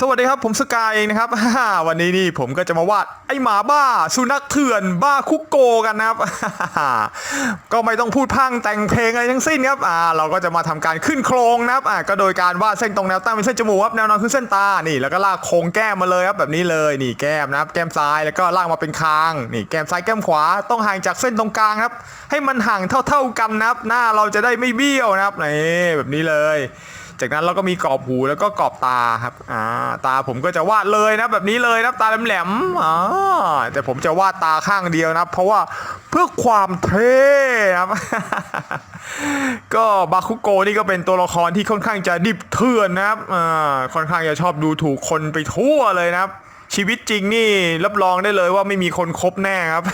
สวัสดีครับผมสกายเองนะครับวันนี้นี่ผมก็จะมาวาดไอหมาบ้า สุนัขเถื่อนบ้าคุกโกกันนะครับ ก็ไม่ต้องพูดพังแต่งเพลงอะไรทั้งสิ้นครับอ่าเราก็จะมาทำการขึ้นโครงนะครับอ่าก็โดยการวาดเส้นตรงแนวตั้งเป็นเส้นจมูกครับแนวนอนคือเส้นตานี่ แล้วก็ลากโครงแก้มมาเลยครับแบบนี้เลยนี่แก้มนะครับ แก้มซ้ายแล้วก็ลากมาเป็นคางนี่แก้มซ้ายแก้มขวาต้องห่างจากเส้นตรงกลางครับ ให้มันห่างเท่า ๆกันนะครับ หน้าเราจะได้ไม่เบี้ยวนะครับนี่แบบนี้เลย จากนั้นเราก็มีกรอบหูแล้วก็กรอบตาครับอ่าตาผมก็จะวาดเลยนะแบบนี้เลยนะตาแหลมๆอ่าแต่ผมจะวาดตาข้างเดียวนะเพราะว่าเพื่อความเท่ครับก็บาคุโกนี่ก็เป็นตัวละครที่ค่อนข้างจะดิบเถื่อนนะครับอ่าค่อนข้างจะชอบดูถูกคนไปทั่วเลยนะครับ ชีวิตจริงนี่รับรองได้เลยว่าไม่มีคนครบแน่ครับ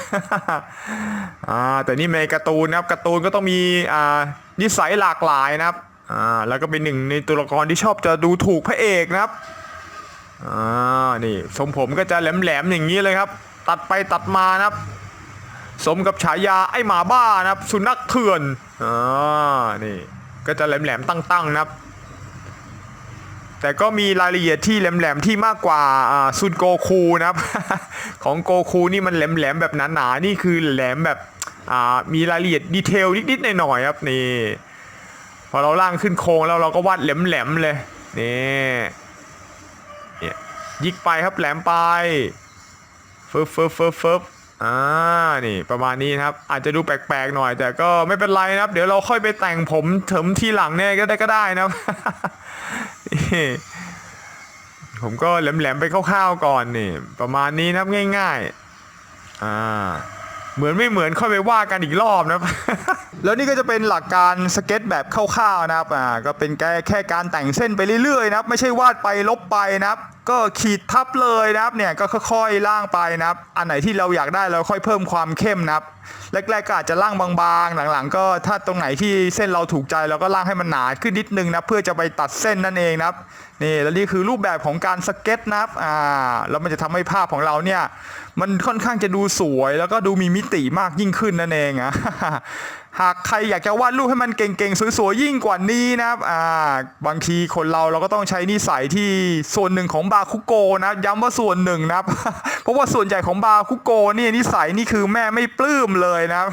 อ่าแต่นี่ในการ์ตูนนะครับการ์ตูนก็ต้องมีอ่านิสัยหลากหลายนะครับ อ่าแล้วก็เป็นหนึ่งในตัวละครที่ชอบจะดูถูกพระเอกนะครับอ่านี่ทรงผมก็จะแหลมๆอย่างนี้เลยครับ ตัดไปตัดมานะครับ สมกับฉายาไอ้หมาบ้านะครับ สุนัขเถื่อนอ่านี่ก็จะแหลมๆตั้งๆนะครับ แต่ก็มีรายละเอียดที่แหลมๆที่มากกว่าอ่าซุนโกคูนะครับ ของโกคูนี่มันแหลมๆแบบหนาๆนี่คือแหลมแบบอ่ามีรายละเอียดดีเทลนิดๆหน่อยๆครับนี่ พอเราล่างขึ้นโครงแล้วเราก็วาดแหลมๆเลยนี่เนี่ยยิกไปครับแหลมไปฟึบฟึบฟึบฟึบอ่านี่ประมาณนี้นะครับ อาจจะดูแปลกๆหน่อย แต่ก็ไม่เป็นไรนะครับ เดี๋ยวเราค่อยไปแต่งผมเถิมทีหลังเนี่ยก็ได้ก็ได้นะครับผมก็แหลมๆไปคร่าวๆก่อนนี่ ประมาณนี้นะครับง่าย ๆ อ่า เหมือนไม่เหมือนค่อยไปว่ากันอีกรอบนะครับแล้วนี่ก็จะเป็นหลักการสเก็ตแบบคร่าวๆนะครับอ่าก็เป็นแค่แค่การแต่งเส้นไปเรื่อยๆนะครับ ไม่ใช่วาดไปลบไปนะครับ ก็ขีดทับเลยนะครับเนี่ยก็ค่อยๆล่างไปนะครับ อันไหนที่เราอยากได้เราค่อยเพิ่มความเข้มนะครับแรกๆก็อาจจะล่างบางๆ หลังๆ ก็ถ้าตรงไหนที่เส้นเราถูกใจเราก็ล่างให้มันหนาขึ้นนิดนึงนะเพื่อจะไปตัดเส้นนั่นเองนะครับนี่แล้วนี่คือรูปแบบของการสเก็ตนะครับอ่าแล้วมันจะทำให้ภาพของเราเนี่ยมันค่อนข้างจะดูสวยแล้วก็ดูมีมิติมากยิ่งขึ้นนั่นเองอะ หากใครอยากจะวาดรูปให้มันเก่งๆ สวยๆ ยิ่งกว่านี้นะครับอ่าบางทีคนเราเราก็ต้องใช้นิสัยที่ส่วนหนึ่งของบาคุโกนะย้ำว่าส่วนหนึ่งนะครับ เพราะว่าส่วนใหญ่ของบาคุโกเนี่ยนิสัยนี่คือแม่ไม่ปลื้มเลยนะครับ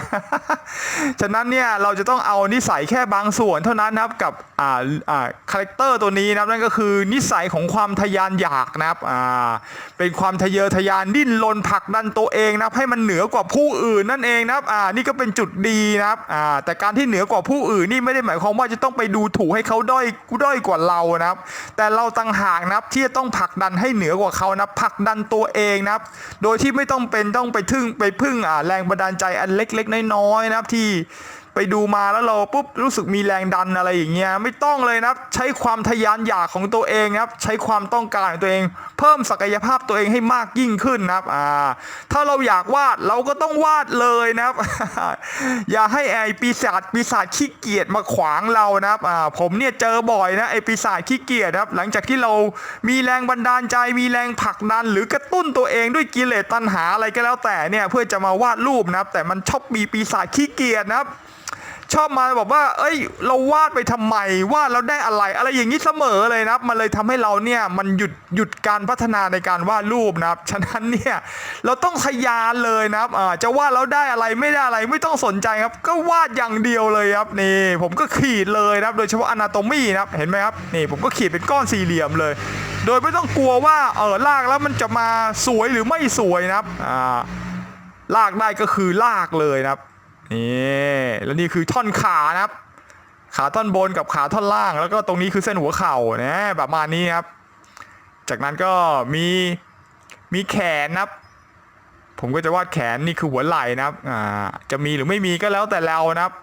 ฉะนั้นเนี่ยเราจะต้องเอานิสัยแค่บางส่วนเท่านั้นนะครับกับอ่าอ่าคาแรคเตอร์ตัวนี้นะครับนั่นก็คือนิสัยของความทะยานอยากนะครับอ่าเป็นความทะเยอทะยานดิ้นรนผลักดันตัวเองนะครับให้มันเหนือกว่าผู้อื่นนั่นเองนะครับอ่านี่ก็เป็นจุดดีนะครับอ่าแต่การที่เหนือกว่าผู้อื่นนี่ไม่ได้หมายความว่าจะต้องไปดูถูกให้เขาด้อยด้อยกว่าเรานะครับ แต่เราต่างหากนะครับที่จะต้องผลักดันให้เหนือกว่าเขานะผลักดันตัวเองนะครับ โดยที่ไม่ต้องเป็นต้องไปทึ่งไปพึ่งอ่าแรงบันดาลใจอันเล็ก ๆ น้อยๆนะครับที่ ไปดูมาแล้วเราปุ๊บรู้สึกมีแรงดันอะไรอย่างเงี้ยไม่ต้องเลยนะครับ ใช้ความทะยานอยากของตัวเองนะครับ ใช้ความต้องการของตัวเอง เพิ่มศักยภาพตัวเองให้มากยิ่งขึ้นนะครับอ่าถ้าเราอยากวาดเราก็ต้องวาดเลยนะครับ อย่าให้ไอปีศาจปีศาจขี้เกียจมาขวางเรานะครับอ่าผมเนี่ยเจอบ่อยนะไอปีศาจขี้เกียจนะครับ หลังจากที่เรามีแรงบันดาลใจมีแรงผลักดัน หรือกระตุ้นตัวเองด้วยกิเลสตัณหาอะไรก็แล้วแต่เนี่ยเพื่อจะมาวาดรูปนะครับ แต่มันชอบมีปีศาจขี้เกียจนะครับ ชอบมาบอกว่า เอ้ย เราวาดไปทำไมวาดแล้วได้อะไร อะไรอย่างนี้เสมอเลยนะครับ มันเลยทำให้เราเนี่ยมันหยุดหยุดการพัฒนาในการวาดรูปนะครับ ฉะนั้นเนี่ยเราต้องทยานเลยนะครับอ่าจะวาดแล้วได้อะไรไม่ได้อะไรไม่ต้องสนใจครับ ก็วาดอย่างเดียวเลยครับนี่ผมก็ขีดเลยนะครับ โดยเฉพาะอนาโตมีนะครับเห็นไหมครับนี่ผมก็ขีดเป็นก้อนสี่เหลี่ยมเลย โดยไม่ต้องกลัวว่าเออลากแล้วมันจะมาสวยหรือไม่สวยนะครับอ่าลากได้ก็คือลากเลยนะครับ นี่แล้วนี่คือท่อนขานะครับ ขาท่อนบนกับขาท่อนล่าง แล้วก็ตรงนี้คือเส้นหัวเข่านะแบบมาณนี้ครับ จากนั้นก็มีมีแขนนะครับ ผมก็จะวาดแขนนี่คือหัวไหล่นะครับอ่าจะมีหรือไม่มีก็แล้วแต่เรานะครับ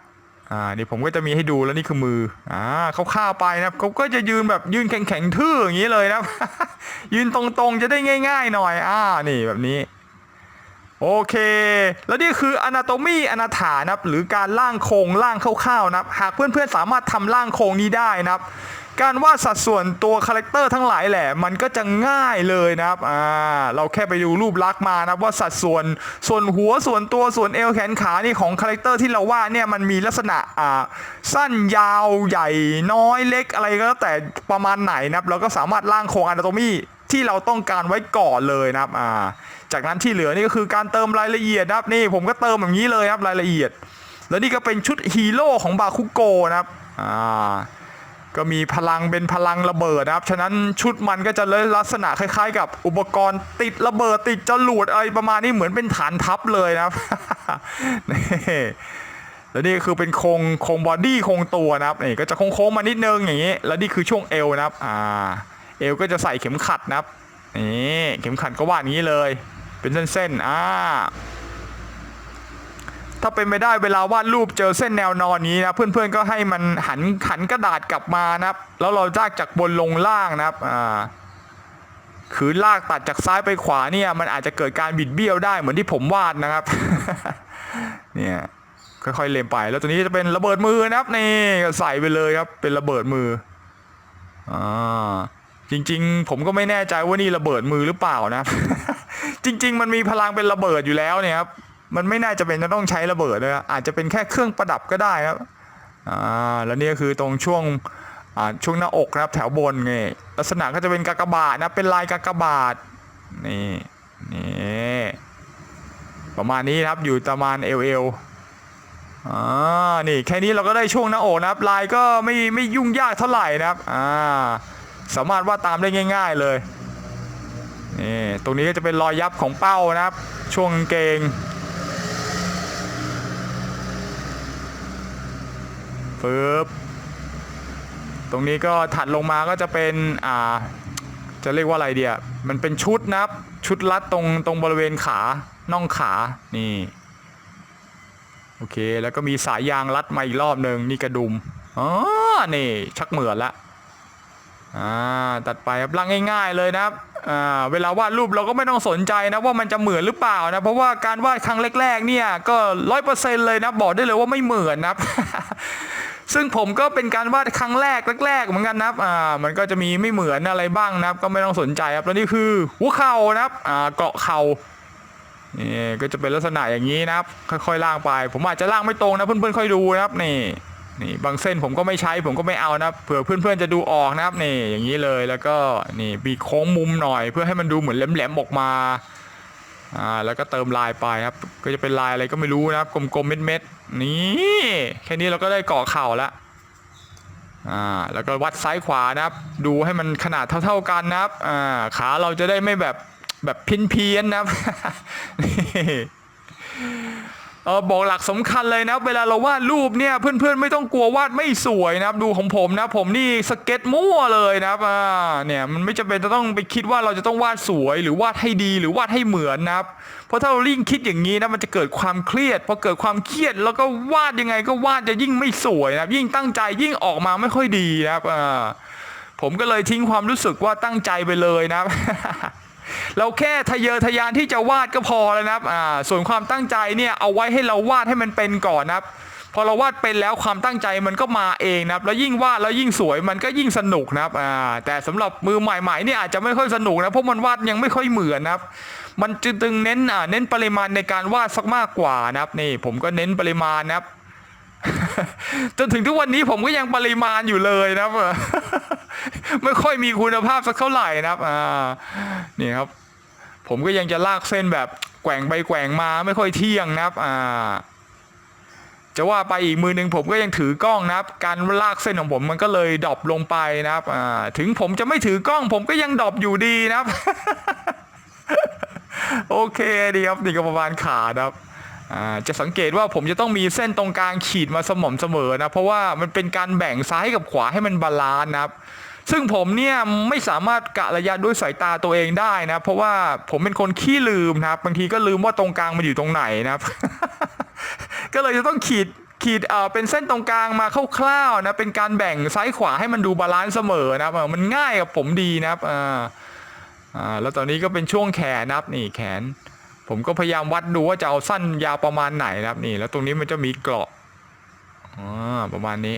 อ่านี่ผมก็จะมีให้ดูแล้วนี่คือมืออ่าเขาข้าไปนะครับเขาก็จะยืนแบบยืนแข็งๆทื่ออย่างนี้เลยนะครับ ยืนตรงๆจะได้ง่าย ๆ หน่อยอ่านี่แบบนี้ โอเค แล้วนี่คือ Anatomy อนาถานะครับหรือการล่างโครงล่างคร่าวๆนะครับหากเพื่อนๆสามารถทำล่างโครงนี้ได้นะครับการวาดสัดส่วนตัวคาแรคเตอร์ทั้งหลายแหละมันก็จะง่ายเลยนะครับอ่าเราแค่ไปดูรูปลักษณ์มานะว่าสัดส่วนส่วนหัวส่วนตัวส่วนเอวแขนขานี่ของคาแรคเตอร์ที่เราวาดเนี่ยมันมีลักษณะอ่าสั้นยาวใหญ่น้อยเล็กอะไรก็แล้วแต่ประมาณไหนนะครับเราก็สามารถล่างโครง Anatomy ที่เราต้องการไว้ก่อนเลยนะครับอ่า จากนั้นที่เหลือนี่ก็คือการเติมรายละเอียดนะครับนี่ผมก็เติมแบบนี้เลยครับรายละเอียด แล้วนี่ก็เป็นชุดฮีโร่ของบาคุโกนะครับอ่าก็มีพลังเป็นพลังระเบิดนะครับ ฉะนั้นชุดมันก็จะเลยลักษณะคล้ายๆ กับอุปกรณ์ติดระเบิดติดจรวดอะไรประมาณนี้เหมือนเป็นฐานทัพเลยนะครับนี่แล้วนี่ก็คือเป็นโครงโครงบอดี้โครงตัวนะครับนี่ก็จะโค้งๆมานิดนึงอย่างนี้ แล้วนี่คือช่วงเอวนะครับอ่าเอวก็จะใส่เข็มขัดนะครับนี่เข็มขัดก็วาดอย่างนี้เลย เป็นเส้นๆ อ่า ถ้าเป็นไม่ได้เวลาวาดรูปเจอเส้นแนวนอนนี้นะเพื่อนๆก็ให้มันหันหันกระดาษกลับมานะครับ แล้วเราลากจากบนลงล่างนะครับ อ่าคือลากตัดจากซ้ายไปขวาเนี่ยมันอาจจะเกิดการบิดเบี้ยวได้เหมือนที่ผมวาดนะครับ เนี่ยค่อยๆเล็มไป แล้วตัวนี้จะเป็นระเบิดมือนะครับนี่ใส่ไปเลยครับ เป็นระเบิดมืออ่าจริง ๆ ผมก็ไม่แน่ใจว่านี่ระเบิดมือหรือเปล่านะครับ จริง ๆ มันมีพลังเป็นระเบิดอยู่แล้วเนี่ยครับมันไม่น่าจะเป็นจะต้องใช้ระเบิดเลยอาจจะเป็นแค่เครื่องประดับก็ได้ครับอ่าแล้วนี่ก็คือตรงช่วงอ่าช่วงหน้าอกนะครับแถวบนไงลักษณะก็จะเป็นกากบาทนะเป็นลายกากบาทนี่นี่ประมาณนี้ครับอยู่ประมาณเอวเอวอ่านี่แค่นี้เราก็ได้ช่วงหน้าอกนะครับ ลายก็ไม่ไม่ยุ่งยากเท่าไหร่นะครับอ่าสามารถวาดตามได้ง่าย ๆเลย นี่ตรงนี้ก็จะเป็นรอยยับของเป้านะครับ ช่วงเกง ปึ๊บ ตรงนี้ก็ถัดลงมาก็จะเป็นอ่าจะเรียกว่าอะไรเดียมันเป็นชุดนะครับ ชุดรัดตรงตรงบริเวณขา น่องขา นี่ โอเค แล้วก็มีสายยางรัดมาอีกรอบหนึ่งนี่กระดุม อ๋อ นี่ ชักเหมือนละ อ่า ตัดไปครับร่างง่าย ๆ เลยนะครับ อ่าเวลาวาดรูปเราก็ไม่ต้องสนใจนะว่ามันจะเหมือนหรือเปล่านะเพราะว่าการวาดครั้งแรกๆเนี่ยก็ร้อยเปอร์เซ็นต์เลยนะบอกได้เลยว่าไม่เหมือนนะครับซึ่งผมก็เป็นการวาดครั้งแรกแรกๆเหมือนกันนะครับอ่ามันก็จะมีไม่เหมือนอะไรบ้างนะครับ ก็ไม่ต้องสนใจครับแล้วนี่คือหัวเข่านะครับอ่าเกาะเข่านี่ก็จะเป็นลักษณะอย่างนี้นะครับ ค่อยๆล่างไป ผมอาจจะล่างไม่ตรงนะเพื่อนๆค่อยดูนะครับนี่ นี่บางเส้นผมก็ไม่ใช้ผมก็ไม่เอานะเผื่อเพื่อนๆจะดูออกนะครับนี่อย่างนี้เลยแล้วก็นี่มีโค้งมุมหน่อยเพื่อให้มันดูเหมือนแหลมๆออกมาอ่าแล้วก็เติมลายไปครับ ก็จะเป็นลายอะไรก็ไม่รู้นะครับกลมๆเม็ดๆนี่แค่นี้เราก็ได้เกาะเข่าล้วอ่าแล้วก็วัดซ้ายขวานะครับ ดูให้มันขนาดเท่า ๆกันนะครับอ่าขาเราจะได้ไม่แบบแบบพินเพี้ยนนะครับ เออบอกหลักสำคัญเลยนะเวลาเราวาดรูปเนี่ยเพื่อนๆไม่ต้องกลัววาดไม่สวยนะครับดูของผมนะ ผมนี่สเก็ตมั่วเลยนะครับอ่าเนี่ยมันไม่จำเป็นจะต้องไปคิดว่าเราจะต้องวาดสวยหรือวาดให้ดีหรือวาดให้เหมือนนะครับเพราะถ้าเรายิ่งคิดอย่างนี้นะมันจะเกิดความเครียดพอเกิดความเครียดแล้วก็วาดยังไงก็วาดจะยิ่งไม่สวยนะครับยิ่งตั้งใจยิ่งออกมาไม่ค่อยดีนะครับอ่าผมก็เลยทิ้งความรู้สึกว่าตั้งใจไปเลยนะครับ เราแค่ทะเยอทะยานที่จะวาดก็พอแล้วนะครับอ่าส่วนความตั้งใจเนี่ยเอาไว้ให้เราวาดให้มันเป็นก่อนนะครับ พอเราวาดเป็นแล้วความตั้งใจมันก็มาเองนะครับ แล้วยิ่งวาดแล้วยิ่งสวยมันก็ยิ่งสนุกนะครับอ่าแต่สำหรับมือใหม่ๆเนี่ยอาจจะไม่ค่อยสนุกนะเพราะมันวาดยังไม่ค่อยเหมือนนะครับมันจึงเน้นอ่าเน้นปริมาณในการวาดสักมากกว่านะครับนี่ผมก็เน้นปริมาณนะครับจนถึงทุกวันนี้ผมก็ยังปริมาณอยู่เลยนะครับ ไม่ค่อยมีคุณภาพสักเท่าไหร่นะครับอ่านี่ครับ ผมก็ยังจะลากเส้นแบบแกว่งไปแกว่งมาไม่ค่อยเที่ยงนะครับอ่าจะว่าไปอีกมือหนึ่งผมก็ยังถือกล้องนะครับ การลากเส้นของผมมันก็เลยดรอปลงไปนะครับอ่าถึงผมจะไม่ถือกล้อง ผมก็ยังดรอปอยู่ดีนะครับ โอเคดีครับนี่ก็ประมาณขาครับอ่าจะสังเกตว่าผมจะต้องมีเส้นตรงกลางขีดมาสม่ำเสมอนะ เพราะว่ามันเป็นการแบ่งซ้ายกับขวาให้มันบาลานซ์นะครับ ซึ่งผมเนี่ยไม่สามารถกะระยะด้วยสายตาตัวเองได้นะเพราะว่าผมเป็นคนขี้ลืมนะครับบางทีก็ลืมว่าตรงกลางมันอยู่ตรงไหนนะครับ ก็เลยจะต้องขีดขีดเอ่อเป็นเส้นตรงกลางมาคร่าวๆนะเป็นการแบ่งซ้ายขวาให้มันดูบาลานซ์เสมอนะครับมันง่ายกับผมดีนะครับอ่าอ่าแล้วตอนนี้ก็เป็นช่วงแขนนะครับนี่แขน ผมก็พยายามวัดดูว่าจะเอาสั้นยาวประมาณไหนนะครับนี่ แล้วตรงนี้มันจะมีเกราะอ่าประมาณนี้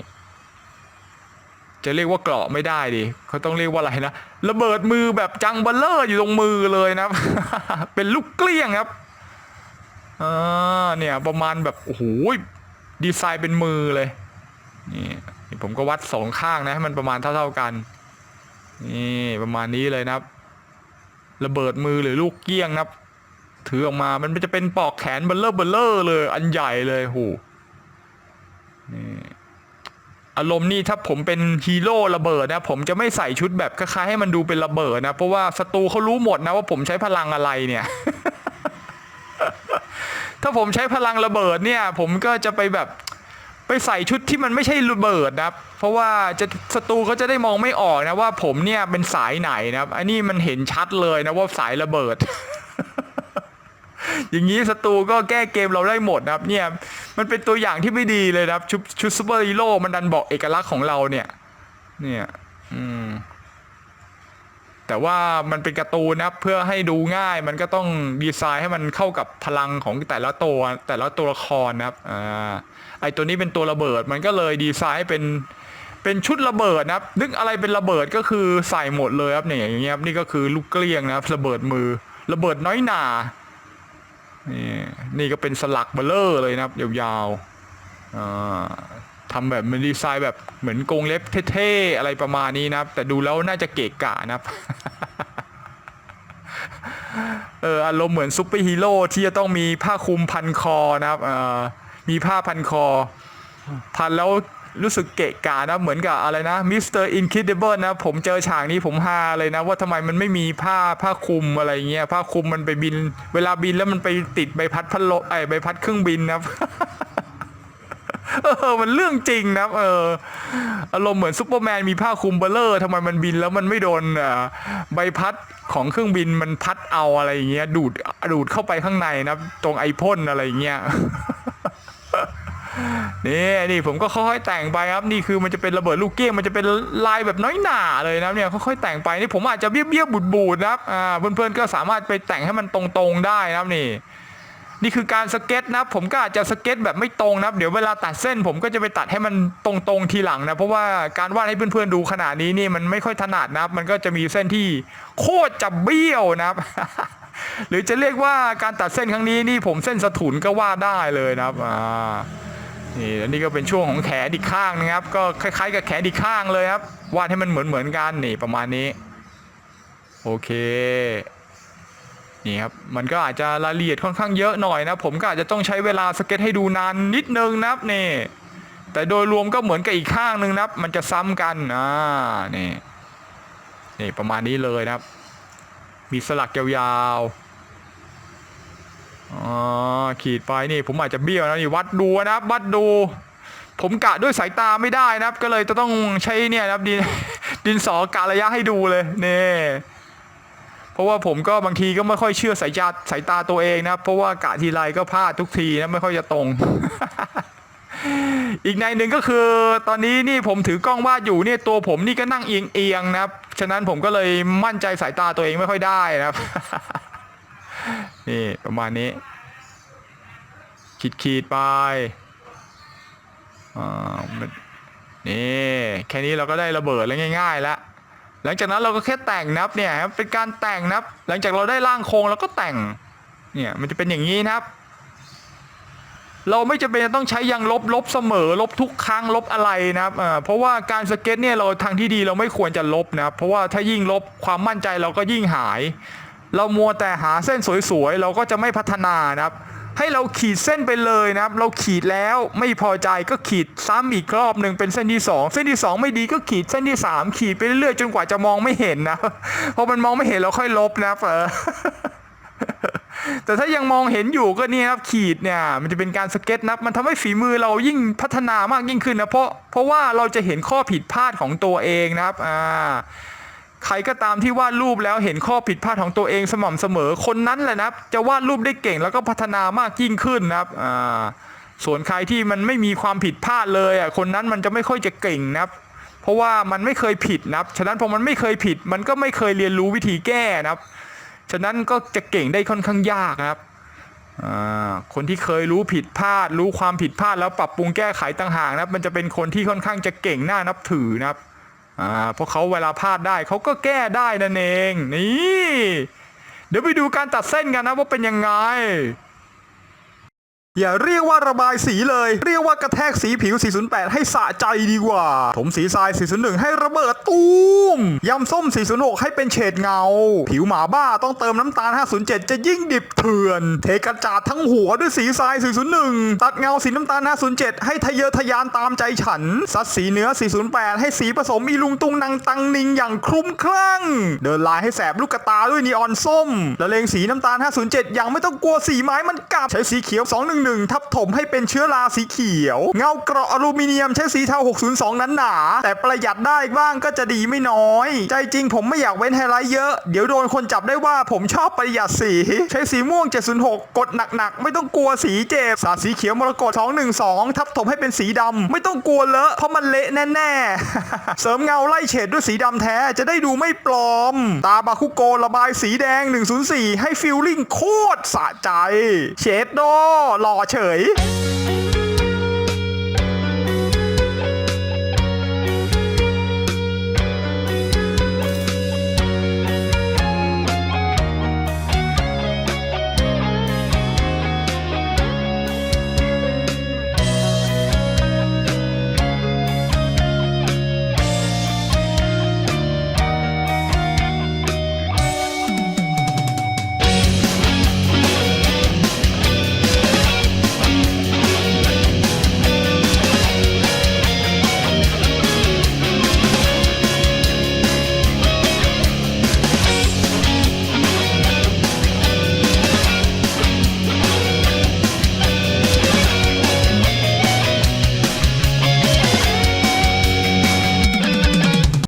จะเรียกว่าเกราะไม่ได้ดิเขาต้องเรียกว่าอะไรนะระเบิดมือแบบจังเบลเลอร์อยู่ตรงมือเลยนะครับเป็นลูกเกลี้ยงครับอ่าเนี่ยประมาณแบบโอ้โหดีไซน์เป็นมือเลยนี่นผมก็วัดสองข้างนะให้มันประมาณเท่าๆกันนี่ประมาณนี้เลยนะครับ ระเบิดมือหรือลูกเกี้ยงนะครับ ถือออกมามันจะเป็นปอกแขนเบลเลอร์เบลเลอร์เลย อันใหญ่เลยโหนี่ อารมณ์นี่ถ้าผมเป็นฮีโร่ระเบิดนะผมจะไม่ใส่ชุดแบบคล้ายๆให้มันดูเป็นระเบิดนะเพราะว่าศัตรูเขารู้หมดนะว่าผมใช้พลังอะไรเนี่ยถ้าผมใช้พลังระเบิดเนี่ย ผมก็จะไปแบบไปใส่ชุดที่มันไม่ใช่ระเบิดนะเพราะว่าจะศัตรูเขาจะได้มองไม่ออกนะว่าผมเนี่ยเป็นสายไหนนะอันนี้มันเห็นชัดเลยนะว่าสายระเบิด อย่างนี้ศัตรูก็แก้เกมเราได้หมดนะครับเนี่ยมันเป็นตัวอย่างที่ไม่ดีเลยนะครับ ชุดชุดซูเปอร์ฮีโร่มันดันบอกเอกลักษณ์ของเราเนี่ยเนี่ยอืมแต่ว่ามันเป็นการ์ตูนนะครับเพื่อให้ดูง่ายมันก็ต้องดีไซน์ให้มันเข้ากับพลังของแต่ละตัวแต่ละตัวละครนะครับอ่าไอตัวนี้เป็นตัวระเบิดมันก็เลยดีไซน์ให้เป็นเป็นชุดระเบิดนะครับนึกอะไรเป็นระเบิดก็คือใส่หมดเลยครับเนี่ยอย่างเงี้ยครับนี่ก็คือลูกเกลี้ยงนะครับระเบิดมือ ระเบิดน้อยหนา นี่นี่ก็เป็นสลักเบลเลอร์เลยนะครับ ยาวๆทำแบบมันดีไซน์แบบเหมือนกรงเล็บเท่ๆอะไรประมาณนี้นะครับ แต่ดูแล้วน่าจะเกะกะนะครับเอออารมณ์เหมือนซุปเปอร์ฮีโร่ที่จะต้องมีผ้าคลุมพันคอนะครับมีผ้าพันคอ พันแล้ว รู้สึกเกะกะนะเหมือนกับอะไรนะมิสเตอร์อินคิดเบิลนะ ผมเจอฉากนี้ผมฮาเลยนะ ว่าทำไมมันไม่มีผ้าผ้าคลุมอะไรเงี้ยผ้าคลุมมันไปบิน เวลาบินแล้วมันไปติดใบพัดพัดลมไอใบพัดเครื่องบินนะเออ มันเรื่องจริงนะเออ อารมณ์เหมือนซูเปอร์แมนมีผ้าคลุมเบลเลอร์ทำไมมันบินแล้วมันไม่โดนอ่อใบพัดของเครื่องบินมันพัดเอาอะไรอย่างเงี้ยดูดดูดเข้าไปข้างในนะ ตรงไอพ่นอะไรอย่างเงี้ย นี่นี่ผมก็ค่อยๆแต่งไปครับนี่คือมันจะเป็นระเบิดลูกเกี้ยงมันจะเป็นลายแบบน้อยหนาเลยนะเนี่ยค่อยๆแต่งไปนี่ผมอาจจะเบี้ยวๆบูดๆนะครับอ่าเพื่อนๆก็สามารถไปแต่งให้มันตรงๆได้นะครับนี่นี่คือการสเก็ตนะผมก็อาจจะสเก็ตแบบไม่ตรงนะเดี๋ยวเวลาตัดเส้น ผมก็จะไปตัดให้มันตรงๆทีหลังนะเพราะว่าการวาดให้เพื่อนๆดูขนาดนี้นี่มันไม่ค่อยถนัดนะมันก็จะมีเส้นที่โคตรจะเบี้ยวนะครับหรือจะเรียกว่าการตัดเส้นครั้งนี้นี่ผมเส้นสถุนก็วาดได้เลยนะครับอ่า นี่แล้วนี่ก็เป็นช่วงของแขนอีกข้างนะครับ ก็คล้ายๆกับแขนอีกข้างเลยครับวาดให้มันเหมือนเหมือนๆกันนี่ประมาณนี้ โอเคนี่ครับมันก็อาจจะรายละเอียดค่อนข้างเยอะหน่อยนะผมก็อาจจะต้องใช้เวลาสเก็ตให้ดูนานนิดนึงนะครับนี่แต่โดยรวมก็เหมือนกับอีกข้างหนึ่งนะครับ มันจะซ้ำกันอ่านี่นี่ประมาณนี้เลยนะครับ มีสลักยาวๆ อ๋อขีดไปนี่ผมอาจจะเบี้ยวนะนี่วัดดูนะครับวัดดู ผมกะด้วยสายตาไม่ได้นะครับ ก็เลยจะต้องใช้เนี่ยนะครับดินดินสอกะระยะให้ดูเลยนี่เพราะว่าผมก็บางทีก็ไม่ค่อยเชื่อสายตาสายตาตัวเองนะครับเพราะว่ากะทีไรก็พลาดทุกทีนะไม่ค่อยจะตรง อีกในหนึ่งก็คือตอนนี้นี่ผมถือกล้องวาดอยู่เนี่ยตัวผมนี่ก็นั่งเอียงเอียงนะครับ ฉะนั้นผมก็เลยมั่นใจสายตาตัวเองไม่ค่อยได้นะครับ นี่ประมาณนี้ ขีดขีดๆไปอ่านี่แค่นี้เราก็ได้ระเบิดแล้วง่ายๆแล้วหลังจากนั้นเราก็แค่แต่งนับเนี่ยครับเป็นการแต่งนับ หลังจากเราได้ร่างโครงเราก็แต่งเนี่ยมันจะเป็นอย่างนี้นะครับ เราไม่จำเป็นจะต้องใช้ยางลบลบเสมอ ลบทุกครั้งลบอะไรนะครับอ่าเพราะว่าการสเก็ตเนี่ยเราทางที่ดีเราไม่ควรจะลบนะครับเพราะว่าถ้ายิ่งลบความมั่นใจเราก็ยิ่งหาย เรามัวแต่หาเส้นสวยๆ เราก็จะไม่พัฒนานะครับ ให้เราขีดเส้นไปเลยนะครับ เราขีดแล้วไม่พอใจก็ขีดซ้ำอีกรอบหนึ่งเป็นเส้นที่สองเส้นที่สองไม่ดีก็ขีดเส้นที่สามขีดไปเรื่อยๆจนกว่าจะมองไม่เห็นนะพอมันมองไม่เห็นเราค่อยลบนะเออแต่ถ้ายังมองเห็นอยู่ก็เนี่ยครับขีดเนี่ยมันจะเป็นการสเก็ตนับมันทำให้ฝีมือเรายิ่งพัฒนามากยิ่งขึ้นนะเพราะเพราะว่าเราจะเห็นข้อผิดพลาดของตัวเองนะครับอ่า ใครก็ตามที่วาดรูปแล้วเห็นข้อผิดพลาดของตัวเองสม่ำเสมอ คนนั้นแหละนะครับจะวาดรูปได้เก่งแล้วก็พัฒนามากยิ่งขึ้นนะครับอ่าส่วนใครที่มันไม่มีความผิดพลาดเลยอะคนนั้นมันจะไม่ค่อยจะเก่งนะครับ เพราะว่ามันไม่เคยผิดนะครับฉะนั้นพอมันไม่เคยผิด มันก็ไม่เคยเรียนรู้วิธีแก้นะครับ ฉะนั้นก็จะเก่งได้ค่อนข้างยากนะครับอ่าคนที่เคยรู้ผิดพลาด รู้ความผิดพลาดแล้วปรับปรุงแก้ไขต่างหากนะครับ มันจะเป็นคนที่ค่อนข้างจะเก่งน่านับถือนะครับ อ่าเพราะเขาเวลาพลาดได้เขาก็แก้ได้นั่นเอง นี่ เดี๋ยวไปดูการตัดเส้นกันนะว่าเป็นยังไง อย่าเรียกว่าระบายสีเลย เรียกว่ากระแทกสีผิว 408 ให้สะใจดีกว่าผมสีทราย 401 ให้ระเบิดตูมยำส้ม 406 ให้เป็นเฉดเงา ผิวหมาบ้าต้องเติมน้ำตาล 507 จะยิ่งดิบเถื่อน เทกระจาดทั้งหัวด้วยสีทราย 401 ตัดเงาสีน้ำตาล 507 ให้ทะเยอทะยานตามใจฉัน ซัดสีเนื้อ 408 ให้สีผสมอีลุงตุงนางตังนิงอย่างคลุ้มคลั่ง เดินลายให้แสบลูกกระตาด้วยนีออนส้มละเลงสีน้ำตาล 507 อย่างไม่ต้องกลัวสีไม้มันกัดใช้สีเขียว211ทับถมให้เป็นเชื้อราสีเขียว เงาเกราะอลูมิเนียมใช้สีเทา 602 นั้นหนา แต่ประหยัดได้บ้างก็จะดีไม่น้อย ใจจริงผมไม่อยากเว้นไฮไลท์เยอะ เดี๋ยวโดนคนจับได้ว่าผมชอบประหยัดสี ใช้สีม่วง 706 กดหนักๆ ไม่ต้องกลัวสีเจ็บสาสีเขียวมรกต212 ทับถมให้เป็นสีดำไม่ต้องกลัวเลอะเพราะมันเละแน่ๆ เสริมเงาไล่เฉดด้วยสีดำแท้จะได้ดูไม่ปลอม ตาบาคุโกระบายสีแดง 104 ให้ฟิลลิ่งโคตรสะใจเชดโดหล่ออเฉย